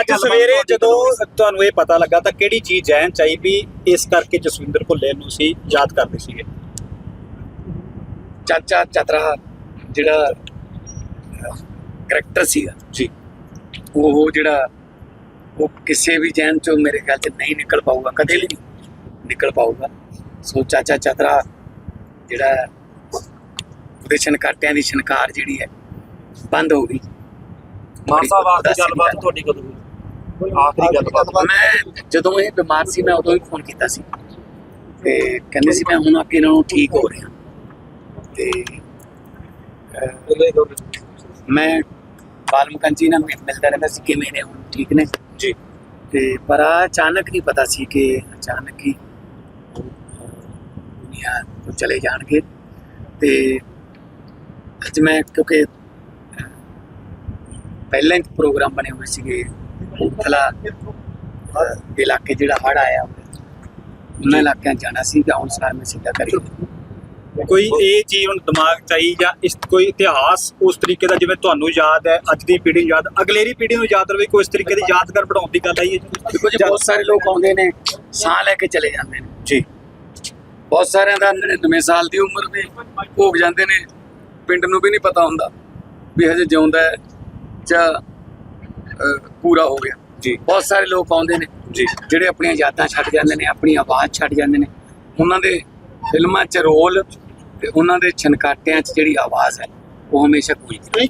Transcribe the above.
ਅੱਜ ਸਵੇਰੇ ਜਦੋਂ ਤੁਹਾਨੂੰ ਇਹ ਪਤਾ ਲੱਗਾ ਤਾਂ ਕਿਹੜੀ ਚੀਜ਼ ਜੈਨ ਚਾਹੀ ਵੀ ਇਸ ਕਰਕੇ ਜਸਵਿੰਦਰ ਭੁੱਲੇ ਨੂੰ ਸੀ ਯਾਦ ਕਰਦੇ ਸੀਗੇ? ਚਾਚਾ ਚਤਰਾ ਜਿਹੜਾ ਕਰੈਕਟਰ ਸੀਗਾ। ਜੀ। ਉਹ ਜਿਹੜਾ ਉਹ ਕਿਸੇ ਵੀ ਜੈਨ ਚੋਂ ਮੇਰੇ ਖਿਆਲ ਚ ਨਹੀਂ ਨਿਕਲ ਪਾਊਗਾ ਕਦੇ ਵੀ ਨਹੀਂ ਨਿਕਲ ਪਾਊਗਾ। ਸੋ ਚਾਚਾ ਚਤਰਾ ਜਿਹੜਾ ਉਹਦੇ ਛਨਕਾਟਿਆਂ ਦੀ ਛਨਕਾਰ ਜਿਹੜੀ ਹੈ ਬੰਦ ਹੋ ਗਈ। ਮਾਨ ਸਾਹਿਬ ਆਖਰੀ ਗੱਲਬਾਤ ਗੱਲ। ਤੁਹਾਡੀ ਕਦੋਂ ਹੋਈ? ਆਖਰੀ ਗੱਲਬਾਤ। ਮੈਂ ਜਦੋਂ ਇਹ ਬਿਮਾਰ ਸੀ ਮੈਂ ਉਦੋਂ ਹੀ ਫੋਨ ਕੀਤਾ ਸੀ। ਤੇ ਕਹਿੰਦੇ ਸੀ ਮੈਂ ਹੁਣ ਅੱਗੇ ਨਾਲੋਂ ਠੀਕ ਹੋ ਰਿਹਾ। ਤੇ ਮੈਂ ਬਾਲਮਕਨ ਜੀ ਨਾਲ ਮਿਲ- ਮਿਲਦਾ ਰਹਿੰਦਾ ਸੀ ਕਿਵੇਂ ਨੇ ਹੁਣ ਠੀਕ ਨੇ? ਜੀ। ਤੇ ਪਰ ਆ ਅਚਾਨਕ ਨਹੀਂ ਪਤਾ ਸੀ ਕਿ ਅਚਾਨਕ ਹੀ ਦੁਨੀਆ ਤੋਂ ਚਲੇ ਜਾਣਗੇ। ਤੇ ਅੱਜ ਮੈਂ ਕਿਉਂਕਿ ਪਹਿਲਾਂ ਹੀ ਪ੍ਰੋਗਰਾਮ ਬਣੇ ਹੋਏ ਸੀਗੇ। ਕਪੂਰਥਲਾ ਦੇ ਇਲਾਕੇ ਜਿਹੜਾ ਹੜ ਆਇਆ ਉਹਨਾਂ ਇਲਾਕਿਆਂ ਜਾਣਾ ਸੀ ਤਾਂ ਹੁਣ ਸਾਰ ਮੈਂ ਸਿੱਧਾ ਕਰੀ ਕੋਈ ਇਹ ਚੀਜ਼ ਹੁਣ ਦਿਮਾਗ ਚ ਆਈ ਜਾਂ ਇਸ ਕੋਈ ਇਤਿਹਾਸ ਉਸ ਤਰੀਕੇ ਦਾ ਜਿਵੇਂ ਤੁਹਾਨੂੰ ਯਾਦ ਹੈ ਅੱਜ ਦੀ ਪੀੜ੍ਹੀ ਨੂੰ ਯਾਦ ਅਗਲੇਰੀ ਪੀੜ੍ਹੀ ਨੂੰ ਯਾਦ ਰਵੇ ਕੋਈ ਇਸ ਤਰੀਕੇ ਦੀ ਯਾਦਗਾਰ ਬਣਾਉਣ ਦੀ ਗੱਲ ਆਈ ਹੈ ਦੇਖੋ ਜੀ ਬਹੁਤ ਸਾਰੇ ਲੋਕ ਆਉਂਦੇ ਨੇ ਸਾਹ ਲੈ ਕੇ ਚਲੇ ਜਾਂਦੇ ਨੇ। ਜੀ। ਬਹੁਤ ਸਾਰਿਆਂ ਦਾ 99 ਸਾਲ ਦੀ ਉਮਰ ਵੀ ਭੋਗ ਜਾਂਦੇ ਨੇ ਪਿੰਡ ਨੂੰ ਵੀ ਨਹੀਂ ਪਤਾ ਹੁੰਦਾ ਵੀ ਹਜੇ ਜਿਉਂਦਾ ਹੈ ਜਾਂ ਪੂਰਾ ਹੋ ਗਿਆ। ਜੀ। ਬਹੁਤ ਸਾਰੇ ਲੋਕ ਆਉਂਦੇ ਨੇ ਜੀ। ਜਿਹੜੇ ਆਪਣੀਆਂ ਯਾਦਾਂ ਛੱਡ ਜਾਂਦੇ ਨੇ ਆਪਣੀ ਆਵਾਜ਼ ਛੱਡ ਜਾਂਦੇ ਨੇ। ਉਹਨਾਂ ਦੇ ਫਿਲਮਾਂ 'ਚ ਰੋਲ ਤੇ ਉਹਨਾਂ ਦੇ ਛਨਕਾਟਿਆਂ 'ਚ ਜਿਹੜੀ ਆਵਾਜ਼ ਹੈ ਉਹ ਹਮੇਸ਼ਾ ਗੂੰਜਦੀ